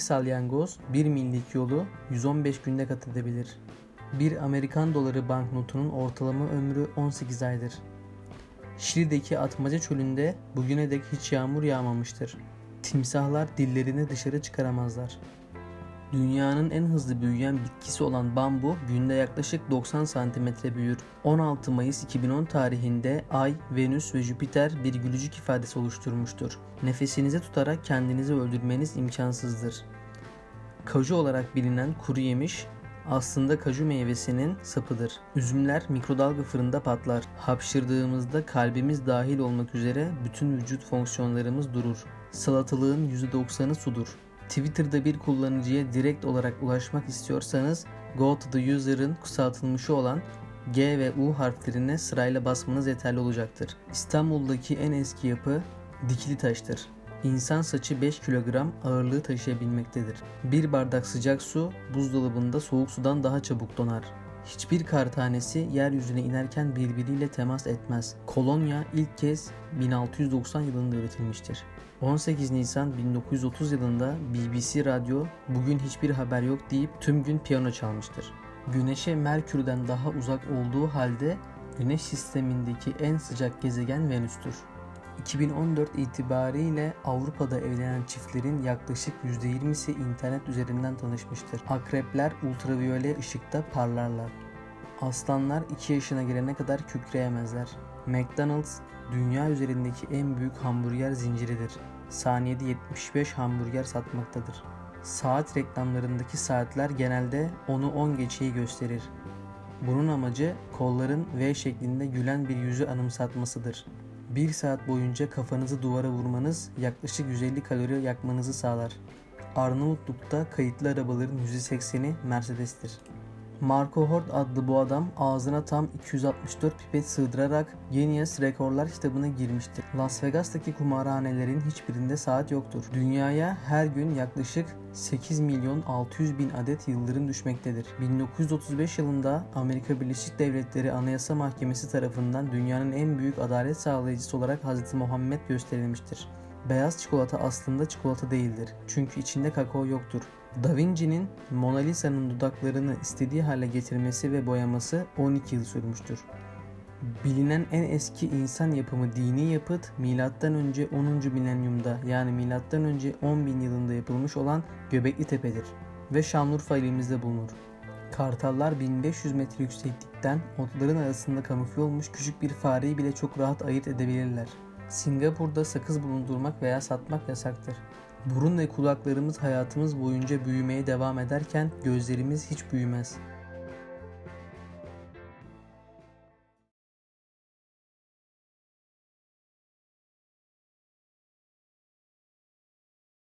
salyangoz 1 millik yolu 115 günde kat edebilir. Bir Amerikan doları banknotunun ortalama ömrü 18 aydır. Şili'deki Atmaca çölünde bugüne dek hiç yağmur yağmamıştır. Timsahlar dillerini dışarı çıkaramazlar. Dünyanın en hızlı büyüyen bitkisi olan bambu günde yaklaşık 90 santimetre büyür. 16 Mayıs 2010 tarihinde Ay, Venüs ve Jüpiter bir gülücük ifadesi oluşturmuştur. Nefesinizi tutarak kendinizi öldürmeniz imkansızdır. Kaju olarak bilinen kuru yemiş aslında kaju meyvesinin sapıdır. Üzümler mikrodalga fırında patlar. Hapşırdığımızda kalbimiz dahil olmak üzere bütün vücut fonksiyonlarımız durur. Salatalığın %90'ı sudur. Twitter'da bir kullanıcıya direkt olarak ulaşmak istiyorsanız Go to the User'ın kısaltılmışı olan G ve U harflerine sırayla basmanız yeterli olacaktır. İstanbul'daki en eski yapı dikili taştır. İnsan saçı 5 kilogram ağırlığı taşıyabilmektedir. Bir bardak sıcak su buzdolabında soğuk sudan daha çabuk donar. Hiçbir kar tanesi yeryüzüne inerken birbiriyle temas etmez. Kolonya ilk kez 1690 yılında üretilmiştir. 18 Nisan 1930 yılında BBC Radyo bugün hiçbir haber yok deyip tüm gün piyano çalmıştır. Güneşe Merkür'den daha uzak olduğu halde Güneş sistemindeki en sıcak gezegen Venüs'tür. 2014 itibariyle Avrupa'da evlenen çiftlerin yaklaşık %20'si internet üzerinden tanışmıştır. Akrepler ultraviyole ışıkta parlarlar. Aslanlar 2 yaşına gelene kadar kükreyemezler. McDonald's dünya üzerindeki en büyük hamburger zinciridir. Saniyede 75 hamburger satmaktadır. Saat reklamlarındaki saatler genelde onu 10 geçeyi gösterir. Bunun amacı kolların V şeklinde gülen bir yüzü anımsatmasıdır. 1 saat boyunca kafanızı duvara vurmanız yaklaşık 150 kalori yakmanızı sağlar. Arnavutluk'ta kayıtlı arabaların %80'i Mercedes'tir. Marco Hort adlı bu adam ağzına tam 264 pipet sığdırarak Guinness Rekorlar kitabına girmiştir. Las Vegas'taki kumarhanelerin hiçbirinde saat yoktur. Dünyaya her gün yaklaşık 8 milyon 600 bin adet yıldırım düşmektedir. 1935 yılında Amerika Birleşik Devletleri Anayasa Mahkemesi tarafından dünyanın en büyük adalet sağlayıcısı olarak Hz. Muhammed gösterilmiştir. Beyaz çikolata aslında çikolata değildir. Çünkü içinde kakao yoktur. Da Vinci'nin Mona Lisa'nın dudaklarını istediği hale getirmesi ve boyaması 12 yıl sürmüştür. Bilinen en eski insan yapımı dini yapıt M.Ö. 10. milenyumda yani M.Ö. 10 bin yılında yapılmış olan Göbekli Tepe'dir ve Şanlıurfa ilimizde bulunur. Kartallar 1500 metre yükseklikten otların arasında kamufle olmuş küçük bir fareyi bile çok rahat ayırt edebilirler. Singapur'da sakız bulundurmak veya satmak yasaktır. Burun ve kulaklarımız hayatımız boyunca büyümeye devam ederken gözlerimiz hiç büyümez.